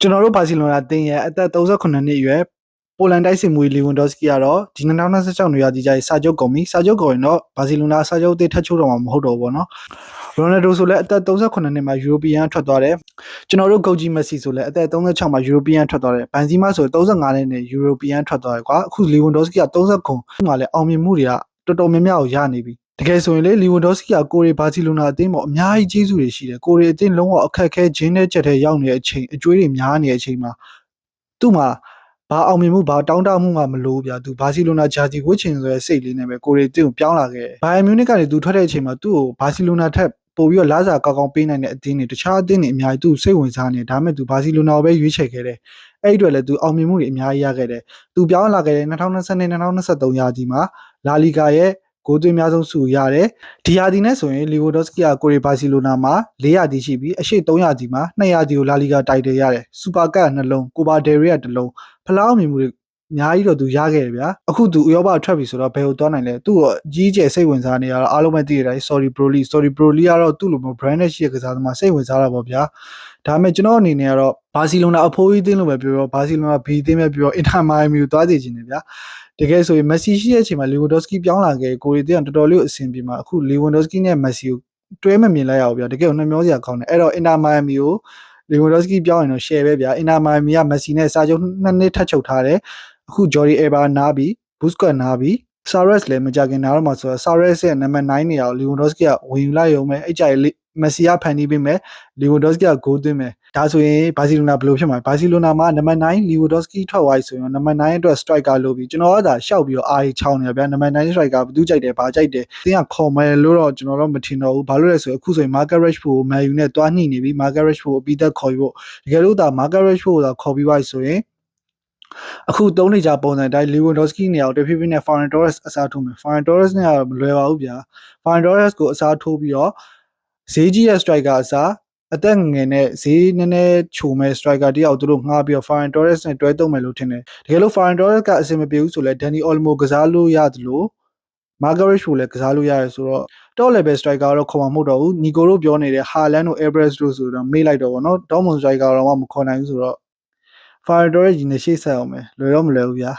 ကျွန်တော်တို့ဘာစီလိုနာတင်းရဲ့အသက်38နှစ်အရွယ်ပိုလန်တိုက်စစ်မှုလီဝန်ဒေါစကီကတော့ဒီ2026နွေရာသီကျရင်စာချုပ်ကုန်ပြီစာချုပ်ကုန်ရင်တော့ဘာစီလိုနာစာချုပ်အသစ်ထပ်ချုပ်တော့မှာမဟုတ်တော့ဘူးပေါ့နော်ရိုနယ်ဒိုဆိုလည်းအသက်38နှစ်မှာယူရိုပီယံထွက်သွားတယ်ကျွန်တော်တို့ဂုတ်ကြီးမက်ဆီဆိုလည်းအသက်36မှာယူရိုပီယံထွက်သွားတယ်ဘန်ဇီမာဆို35နှစ်နဲ့ယူရိုပီယံထွက်သွားတယ်ကွာအခုလီဝန်ဒေါစကီက39ခုမှလည်းအောင်မြင်မှုတွေကတော်တော်များများကိုရနေပြီ တကယ်ဆိုရင်လေလီဝန်ဒေါစကီကကိုရီဘာစီလိုနာအသင်းပေါ်အများကြီးကျေးဇူးတွေရှိတယ်ကိုရီအသင်းလုံးဝအခက်အခဲဂျင်းတဲ့ချက်ထဲရောက်နေတဲ့အချိန်အကျွေးတွေများနေတဲ့အချိန်မှာသူ့မှာဘာအောင်မြင်မှုဘာတောင်းတမှုမှမလို့ဗျာသူဘာစီလိုနာဂျာစီဝှစ်ချင်ဆိုတဲ့စိတ်လေးနဲ့ပဲကိုရီအသင်းကိုပြောင်းလာခဲ့တယ်ဘိုင်ယန်မြူနစ်ကနေသူထွက်တဲ့အချိန်မှာသူ့ကိုဘာစီလိုနာထက်ပို့ပြီးတော့လာစာကောက်ကောက်ပေးနိုင်တဲ့အသင်းတွေတခြားအသင်းတွေအများကြီးသူ့စိတ်ဝင်စားနေဒါပေမဲ့သူဘာစီလိုနာကိုပဲရွေးချယ်ခဲ့တယ်အဲ့ဒီအတွက်လည်းသူအောင်မြင်မှုတွေအများကြီးရခဲ့တယ်သူပြောင်းလာခဲ့တဲ့2022-2023ရာသီမှာလာလီဂါရဲ့ ဂိုးသွင်းများဆုံးစုရတယ်ဒီရာသီနဲ့ဆိုရင်လီဗိုဒိုစကီယာကိုရီဘာစီလိုနာမှာ4ရာသီရှိပြီးအရှိ3ရာသီမှာ2ရာသီကိုလာလီဂါတိုက်တယ်ရတယ်စူပါကပ်နှလုံးကိုပါဒယ်ရီယာတစ်လုံးဖလားအောင်မြင်မှုတွေ အများကြီးတော့သူရခဲ့တယ်ဗျာအခုသူဥရောပထွက်ပြီဆိုတော့ဘယ်ကိုသွားနိုင်လဲသူ့ကိုကြီးကျယ်စိတ်ဝင်စားနေရတော့အားလုံးပဲသိရတိုင်း sorry pro league sorry pro league ကတော့သူ့လိုမျိုး brand နဲ့ရှိတဲ့ကစားသမားစိတ်ဝင်စားတာပေါ့ဗျာဒါပေမဲ့ကျွန်တော်အနေနဲ့ကတော့ဘာစီလိုနာအဖိုးကြီးသင်းလို့ပဲပြောပြောဘာစီလိုနာဘီသင်းပဲပြောပြောအင်တာမိုင်မီကိုသွားစီခြင်းတယ်ဗျာတကယ်ဆိုရင်မက်ဆီရှိတဲ့အချိန်မှာလီဝန်ဒေါစကီပြောင်းလာခဲ့ကိုရီတန်တော်တော်လေးအဆင်ပြေမှာအခုလီဝန်ဒေါစကီနဲ့မက်ဆီကိုတွဲမမြင်လိုက်ရအောင်ဗျာတကယ်ကိုနှမျောစရာကောင်းတယ်အဲ့တော့အင်တာမိုင်မီကိုလီဝန်ဒေါစကီပြောင်းရင်တော့ share ပဲဗျာအင်တာမိုင်မီကမက်ဆီနဲ့စာချုပ်နှစ်နှစ်ထပ်ချုပ်ထားတယ် အခုဂျော်ဒီအေဘာနားပြီးဘူစကွတ်နားပြီးဆာရက်စ်လည်းမကြခင်နားတော့မှာဆိုတော့ဆာရက်စ်ရဲ့နံပါတ်9နေရာကိုလီဝန်ဒေါစကီကဝင်ယူလိုက်ရုံပဲအဲ့ကြိုင်မက်ဆီကဖန်တီးပေးမယ်လီဝန်ဒေါစကီကဂိုးသွင်းမယ်ဒါဆိုရင်ဘာစီလိုနာဘယ်လိုဖြစ်မှာဘာစီလိုနာမှာနံပါတ်9လီဝိုဒေါစကီထွက်သွားပြီဆိုရင်နံပါတ်9အတွက် striker လို့ပြီးကျွန်တော်ကသာရှောက်ပြီးတော့အာရီချောင်းနေဗျာနံပါတ်9 striker ဘယ်သူကြိုက်တယ်ဘာကြိုက်တယ်သင်ကခေါ်မယ်လို့တော့ကျွန်တော်တော့မထင်တော့ဘူးဘာလို့လဲဆိုရင်အခုဆိုရင် Market Rashford ကို Man U နဲ့တွားညှိနေပြီ Market Rashford ကိုပြီးသက်ခေါ်ပြီးဖို့တကယ်လို့ဒါ Market Rashford ကိုသာခေါ်ပြီးပါဆိုရင် အခုသုံးနေကြပုံစံတိုင်း Lewandowski နေရာကိုတဖြည်းဖြည်းနဲ့ Ferran Torres အစားထိုးမယ် Ferran Torres နဲ့ကတော့မလွယ်ပါဘူးဗျာ Ferran Torres ကိုအစားထိုးပြီးတော့ဈေးကြီးရဲ့ striker အစားအသက်ငယ်နဲ့ဈေးနည်းနည်းချိုမဲ့ striker တယောက်သူတို့ငှားပြီးတော့ Ferran Torres နဲ့တွဲသုံးမယ်လို့ထင်တယ်တကယ်လို့ Ferran Torres ကအဆင်မပြေဘူးဆိုလဲ Danny Olmo ကစားလို့ရတယ်လို့ Margaret ကိုလည်းကစားလို့ရတယ်ဆိုတော့ top level striker တော့ခေါ်မှာမဟုတ်တော့ဘူးညီကိုတို့ပြောနေတဲ့ Haaland တို့ Everest တို့ဆိုတော့မေးလိုက်တော့ဗောနော် Dortmund striker တော့မခေါ်နိုင်ဘူးဆိုတော့ Ferran Torres ကြီးနဲ့ရှေ့ဆက်အောင်မယ်လွယ်တော့မလွယ်ဘူးဗျာ